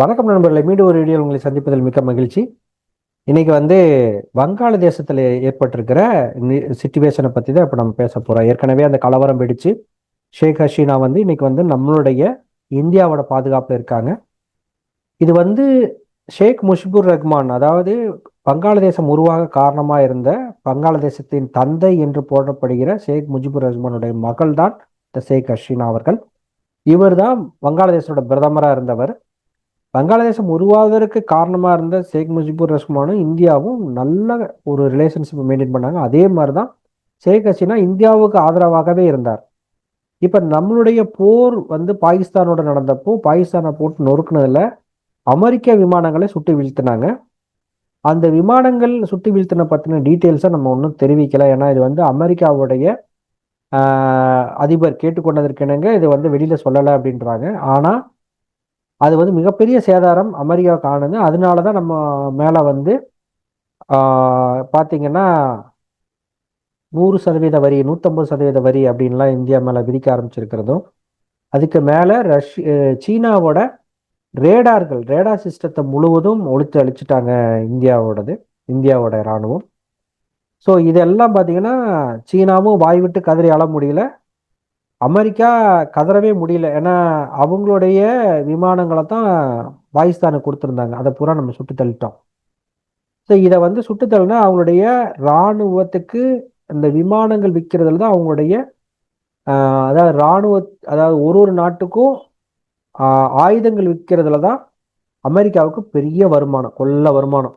வணக்கம் நண்பர்களை மீண்டும் ஒரு வீடியோ உங்களை சந்திப்பதில் மிக்க மகிழ்ச்சி. இன்னைக்கு வந்து வங்காளதேசத்தில் ஏற்பட்டிருக்கிற சுச்சுவேஷனை பற்றி தான் இப்போ நம்ம பேச போகிறோம் ஏற்கனவே அந்த கலவரம் வெடிச்சு ஷேக் ஹசீனா வந்து இன்னைக்கு வந்து நம்மளுடைய இந்தியாவோட பாதுகாப்பில் இருக்காங்க. இது வந்து ஷேக் முஷிபுர் ரஹ்மான் அதாவது வங்காளதேசம் உருவாக காரணமாக இருந்த வங்காளதேசத்தின் தந்தை என்று போடப்படுகிற ஷேக் முஜிபுர் ரஹ்மானுடைய மகள் தான் இந்த ஷேக் ஹஷீனா அவர்கள். இவர் தான் வங்காளதேசோட பிரதமராக இருந்தவர். வங்காளதேசம் உருவாவதற்கு காரணமாக இருந்த ஷேக் முஜிபுர் ரஹ்மானும் இந்தியாவும் நல்ல ஒரு ரிலேஷன்ஷிப் மெயின்டைன் பண்ணாங்க. அதே மாதிரி தான் ஷேக் ஹசீனா இந்தியாவுக்கு ஆதரவாகவே இருந்தார். இப்போ நம்மளுடைய போர் வந்து பாகிஸ்தானோட நடந்தப்போ பாகிஸ்தானை போட்டு நொறுக்குனதில் அமெரிக்க விமானங்களை சுட்டு வீழ்த்தினாங்க. அந்த விமானங்கள் சுட்டு வீழ்த்தின பற்றின டீட்டெயில்ஸை நம்ம ஒன்றும் தெரிவிக்கலை. ஏன்னா இது வந்து அமெரிக்காவுடைய அதிபர் கேட்டுக்கொண்டதற்கு இணங்க இது வந்து வெளியில் சொல்லலை அப்படின்றாங்க. ஆனால் அது வந்து மிகப்பெரிய சேதாரம் அமெரிக்காவுக்கு ஆனது. அதனால தான் நம்ம மேலே வந்து பார்த்தீங்கன்னா நூறு சதவீத வரி நூற்றம்பது சதவீத வரி அப்படின்லாம் இந்தியா மேலே விதிக்க ஆரம்பிச்சிருக்கிறதும் அதுக்கு மேலே ரஷ் சீனாவோட ரேடார்கள் ரேடார் சிஸ்டத்தை முழுவதும் ஒழித்து அழிச்சிட்டாங்க இந்தியாவோடது இந்தியாவோட இராணுவம். ஸோ இதெல்லாம் பார்த்தீங்கன்னா சீனாவும் வாய் விட்டு கதறி அழ முடியல. அமெரிக்கா கதறவே முடியல. ஏன்னா அவங்களுடைய விமானங்களை தான் பாகிஸ்தானுக்கு கொடுத்துருந்தாங்க. அதை பூரா நம்ம சுட்டு தள்ளிட்டோம். ஸோ இதை வந்து சுட்டுத்தள்ளினா அவங்களுடைய இராணுவத்துக்கு அந்த விமானங்கள் விற்கிறதுல தான் அவங்களுடைய அதாவது இராணுவ அதாவது ஒரு ஒரு நாட்டுக்கும் ஆயுதங்கள் விற்கிறதுல தான் அமெரிக்காவுக்கு பெரிய வருமானம் கொள்ள வருமானம்.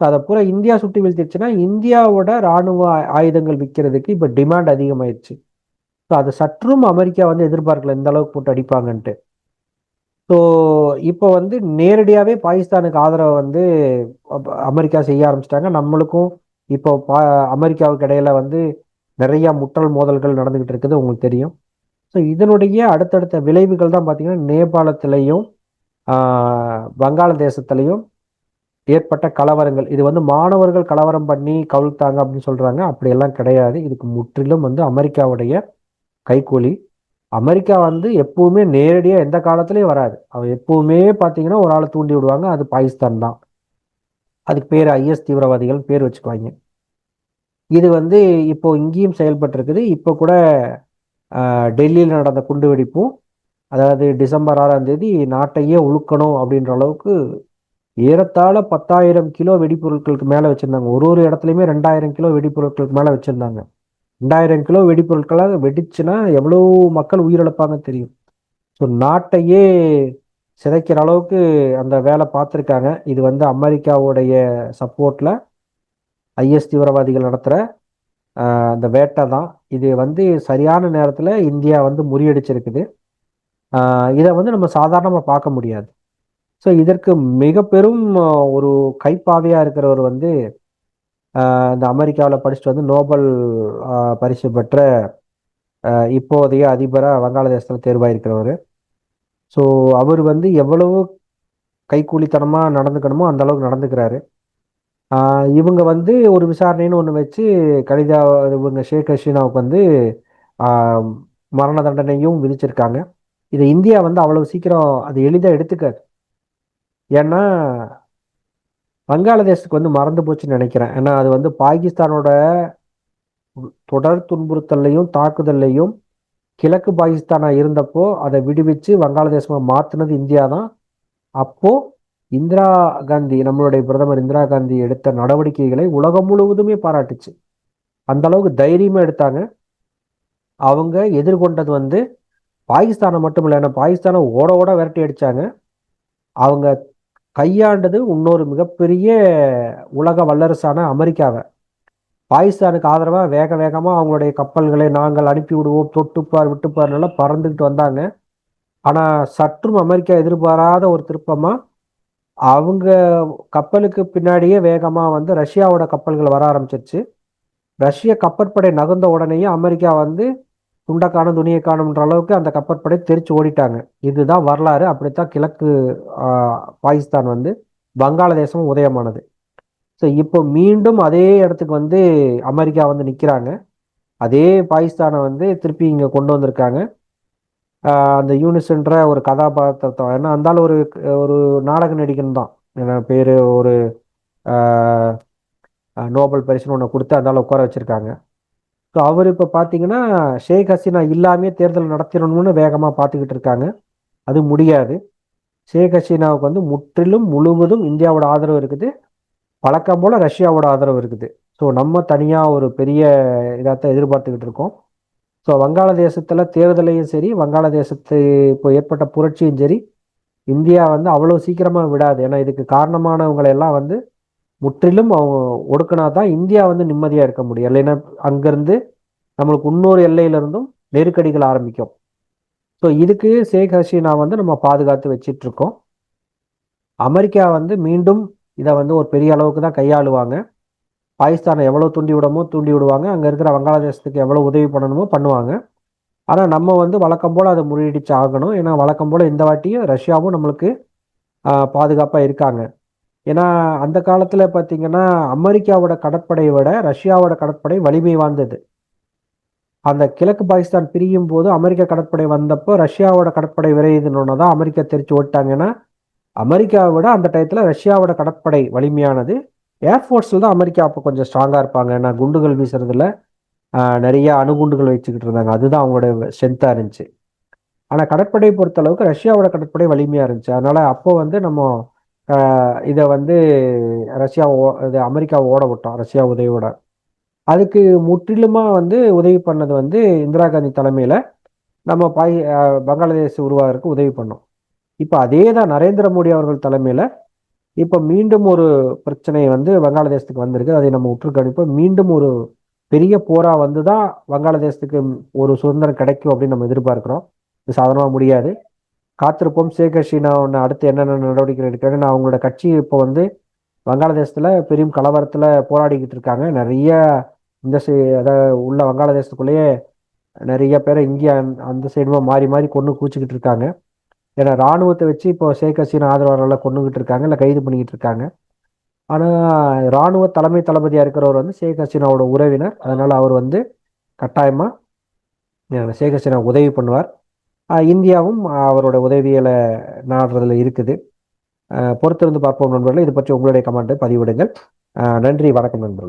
அதை பூரா இந்தியா சுட்டி வீழ்த்திடுச்சுன்னா இந்தியாவோட இராணுவ ஆயுதங்கள் விற்கிறதுக்கு இப்போ டிமாண்ட் அதிகமாயிடுச்சு. ஸோ அதை சற்றும் அமெரிக்கா வந்து எதிர்பார்க்கல இந்த அளவுக்கு போட்டு அடிப்பாங்கன்ட்டு. ஸோ இப்போ வந்து நேரடியாகவே பாகிஸ்தானுக்கு ஆதரவை வந்து அமெரிக்கா செய்ய ஆரம்பிச்சிட்டாங்க. நம்மளுக்கும் இப்போ பா அமெரிக்காவுக்கு இடையில வந்து நிறையா முட்டல் மோதல்கள் நடந்துக்கிட்டு இருக்குது உங்களுக்கு தெரியும். ஸோ இதனுடைய அடுத்தடுத்த விளைவுகள் தான் பார்த்தீங்கன்னா நேபாளத்திலையும் வங்காளதேசத்திலையும் ஏற்பட்ட கலவரங்கள். இது வந்து மாணவர்கள் கலவரம் பண்ணி கவுழ்த்தாங்க அப்படின்னு சொல்கிறாங்க அப்படியெல்லாம் கிடையாது. இதுக்கு முற்றிலும் வந்து அமெரிக்காவுடைய கைக்கூலி. அமெரிக்கா வந்து எப்பவுமே நேரடியாக எந்த காலத்துலேயும் வராது. அவன் எப்பவுமே பார்த்தீங்கன்னா ஒரு ஆளை தூண்டி விடுவாங்க. அது பாகிஸ்தான் தான். அதுக்கு பேர் ஐஎஸ் தீவிரவாதிகள் பேர் வச்சுக்குவாங்க. இது வந்து இப்போ இங்கேயும் செயல்பட்டிருக்குது. இப்போ கூட டெல்லியில் நடந்த குண்டு வெடிப்பும் அதாவது டிசம்பர் ஆறாம் தேதி நாட்டையே உழுக்கணும் அப்படின்ற அளவுக்கு ஏறத்தாழ பத்தாயிரம் கிலோ வெடிப்பொருட்களுக்கு மேலே வச்சுருந்தாங்க. ஒரு ஒரு இடத்துலையுமே ரெண்டாயிரம் கிலோ வெடிப்பொருட்களுக்கு மேலே வச்சுருந்தாங்க. ரெண்டாயிரம் கிலோ வெடிப்பொருட்களாக வெடிச்சுன்னா எவ்வளோ மக்கள் உயிரிழப்பாங்க தெரியும். ஸோ நாட்டையே சிதைக்கிற அளவுக்கு அந்த வேலை பார்த்துருக்காங்க. இது வந்து அமெரிக்காவுடைய சப்போர்ட்டில் ஐஎஸ் தீவிரவாதிகள் நடத்துகிற அந்த வேட்டை தான். இது வந்து சரியான நேரத்தில் இந்தியா வந்து முறியடிச்சிருக்குது. இதை வந்து நம்ம சாதாரணமாக பார்க்க முடியாது. ஸோ இதற்கு மிக பெரும் ஒரு கைப்பாவையாக இருக்கிறவர் வந்து இந்த அமெரிக்காவில் படிச்சுட்டு வந்து நோபல் பரிசு பெற்ற இப்போதைய அதிபராக வங்காளதேசத்தில் தேர்வாயிருக்கிறவர். ஸோ அவர் வந்து எவ்வளவு கைக்கூலித்தனமாக நடந்துக்கணுமோ அந்த அளவுக்கு நடந்துக்கிறாரு. இவங்க வந்து ஒரு விசாரணைன்னு ஒன்று வச்சு கலிதா இவங்க ஷேக் ஹசீனாவுக்கு வந்து மரண தண்டனையும் விதிச்சிருக்காங்க. இதை இந்தியா வந்து அவ்வளவு சீக்கிரம் அது எளிதாக எடுத்துக்காது. ஏன்னா வங்காளதேசத்துக்கு வந்து மறந்து போச்சுன்னு நினைக்கிறேன். ஏன்னா அது வந்து பாகிஸ்தானோட தொடர் துன்புறுத்தல்லையும் தாக்குதல்லையும் கிழக்கு பாகிஸ்தானா இருந்தப்போ அதை விடுவிச்சு வங்காளதேசமாக மாற்றினது இந்தியா தான். அப்போ இந்திரா காந்தி நம்மளுடைய பிரதமர் இந்திரா காந்தி எடுத்த நடவடிக்கைகளை உலகம் முழுவதுமே பாராட்டுச்சு. அந்த அளவுக்கு தைரியமா எடுத்தாங்க. அவங்க எதிர்கொண்டது வந்து பாகிஸ்தானை மட்டும் இல்லை ஏன்னா பாகிஸ்தானை ஓட ஓட விரட்டி அடிச்சாங்க அவங்க கையாண்டது இன்னொரு மிகப்பெரிய உலக வல்லரசான அமெரிக்காவை. பாகிஸ்தானுக்கு ஆதரவாக வேக வேகமாக அவங்களுடைய கப்பல்களை நாங்கள் அனுப்பி விடுவோம். தொட்டுப்பார் விட்டுப்பார்லாம் பறந்துக்கிட்டு வந்தாங்க. ஆனால் சற்றும் அமெரிக்கா எதிர்பாராத ஒரு திருப்பமாக அவங்க கப்பலுக்கு பின்னாடியே வேகமாக வந்து ரஷ்யாவோட கப்பல்கள் வர ஆரம்பிச்சிருச்சு. ரஷ்ய கப்பற்படை நகர்ந்த உடனேயே அமெரிக்கா வந்து துண்டை காணும் துணியை காணும்ன்ற அளவுக்கு அந்த கப்பற்படை தெரிச்சு ஓடிட்டாங்க. இதுதான் வரலாறு. அப்படித்தான் கிழக்கு பாகிஸ்தான் வந்து வங்காளதேசமும் உதயமானது. ஸோ இப்போ மீண்டும் அதே இடத்துக்கு வந்து அமெரிக்கா வந்து நிற்கிறாங்க அதே பாகிஸ்தானை வந்து திருப்பி இங்கே கொண்டு வந்திருக்காங்க. அந்த யூனிஸ்ன்ற ஒரு கதாபாத்திரத்தை. ஏன்னா அந்தாலும் ஒரு ஒரு நாடக நடிகன் தான். என்ன பேர்? ஒரு நோபல் பரிசுன்னு ஒன்று கொடுத்து அந்தாலும் உட்கார வச்சுருக்காங்க. ஸோ அவர் இப்போ பார்த்தீங்கன்னா ஷேக் ஹசீனா இல்லாமே தேர்தல் நடத்திடணும்னு வேகமாக பார்த்துக்கிட்டு இருக்காங்க. அது முடியாது. ஷேக் ஹசீனாவுக்கு வந்து முற்றிலும் முழுவதும் இந்தியாவோட ஆதரவு இருக்குது. பழக்கம் போல் ரஷ்யாவோட ஆதரவு இருக்குது. ஸோ நம்ம தனியாக ஒரு பெரிய இதாகத்தான் எதிர்பார்த்துக்கிட்டு இருக்கோம். ஸோ வங்காளதேசத்தில் தேர்தலையும் சரி வங்காளதேசத்து இப்போ ஏற்பட்ட புரட்சியும் சரி இந்தியா வந்து அவ்வளோ சீக்கிரமாக விடாது. ஏன்னா இதுக்கு காரணமானவங்களை எல்லாம் வந்து முற்றிலும் அவங்க ஒடுக்கினா தான் இந்தியா வந்து நிம்மதியாக இருக்க முடியும். இல்லைன்னா அங்கேருந்து நம்மளுக்கு இன்னொரு எல்லையிலிருந்தும் நெருக்கடிகள் ஆரம்பிக்கும். ஸோ இதுக்கு ஷேக் ஹசீனா வந்து நம்ம பாதுகாத்து வச்சிட்ருக்கோம். அமெரிக்கா வந்து மீண்டும் இதை வந்து ஒரு பெரிய அளவுக்கு தான் கையாளுவாங்க. பாகிஸ்தானை எவ்வளோ தூண்டி விடமோ தூண்டி விடுவாங்க. அங்கே இருக்கிற வங்காளதேசத்துக்கு எவ்வளோ உதவி பண்ணணுமோ பண்ணுவாங்க. ஆனால் நம்ம வந்து வழக்கம் போல் அதை முறியடிச்சு ஆகணும் ஏன்னா வழக்கம் போல் இந்த வாட்டியும் ரஷ்யாவும் நம்மளுக்கு பாதுகாப்பாக இருக்காங்க. ஏன்னா அந்த காலத்தில் பார்த்தீங்கன்னா அமெரிக்காவோட கடற்படையை விட ரஷ்யாவோட கடற்படை வலிமை வாய்ந்தது. அந்த கிழக்கு பாகிஸ்தான் பிரியும் போது அமெரிக்க கடற்படை வந்தப்போ ரஷ்யாவோட கடற்படை விரையுதுன்னு தான் அமெரிக்கா தெரிச்சு ஓட்டாங்கன்னா அமெரிக்காவை விட அந்த டயத்தில் ரஷ்யாவோட கடற்படை வலிமையானது. ஏர்ஃபோர்ஸில் தான் அமெரிக்கா அப்போ கொஞ்சம் ஸ்ட்ராங்காக இருப்பாங்க. ஏன்னா குண்டுகள் வீசுறதுல நிறைய அணுகுண்டுகள் வச்சுக்கிட்டு இருந்தாங்க. அதுதான் அவங்களோட ஸ்ட்ரென்த்தாக இருந்துச்சு. ஆனால் கடற்படையை பொறுத்த அளவுக்கு ரஷ்யாவோட கடற்படை வலிமையாக இருந்துச்சு. அதனால் அப்போ வந்து நம்ம இதை வந்து ரஷ்யா இது அமெரிக்கா ஓட விட்டோம் ரஷ்யா உதவியோட. அதுக்கு முற்றிலுமாக வந்து உதவி பண்ணது வந்து இந்திரா காந்தி தலைமையில் நம்ம பாய் பங்களாதேஷ் உருவாகிறதுக்கு உதவி பண்ணோம். இப்போ அதே தான் நரேந்திர மோடி அவர்கள் தலைமையில் இப்போ மீண்டும் ஒரு பிரச்சனை வந்து வங்காளதேசத்துக்கு வந்திருக்கு. அதை நம்ம உற்றுக்கணிப்போம். மீண்டும் ஒரு பெரிய போராக வந்து தான் வங்காளதேசத்துக்கு ஒரு சுதந்திரம் கிடைக்கும் அப்படின்னு நம்ம எதிர்பார்க்குறோம். இது சாதாரணமாக முடியாது. காத்திருப்போம். ஷேக் ஹசீனா ஒன்று அடுத்து என்னென்ன நடவடிக்கை எடுக்கிறாங்க? நான் அவங்களோட கட்சி இப்போ வந்து வங்காளதேசத்தில் பெரும் கலவரத்தில் போராடிக்கிட்டு இருக்காங்க. நிறைய இந்த சை அதாவது உள்ள வங்காளதேசத்துக்குள்ளேயே நிறைய பேரை இங்கே அந்த சைடுமா மாறி மாறி கொண்டு கூச்சிக்கிட்டு இருக்காங்க. ஏன்னா இராணுவத்தை வச்சு இப்போ ஷேக் ஹசீனா ஆதரவாளர்களை கொண்டுகிட்டு இருக்காங்க இல்லை கைது பண்ணிக்கிட்டு இருக்காங்க. ஆனால் இராணுவ தலைமை தளபதியாக இருக்கிறவர் வந்து ஷேக் ஹசீனாவோட உறவினர். அதனால் அவர் வந்து கட்டாயமாக ஷேக் ஹசீனா உதவி பண்ணுவார். இந்தியாவும் அவரோட உதவிகளை நாடுறதுல இருக்குது. பொறுத்திருந்து பார்ப்போம் நண்பர்களே. இது பற்றி உங்களுடைய கமெண்ட்டை பதிவிடுங்கள். நன்றி வணக்கம் நண்பர்களே.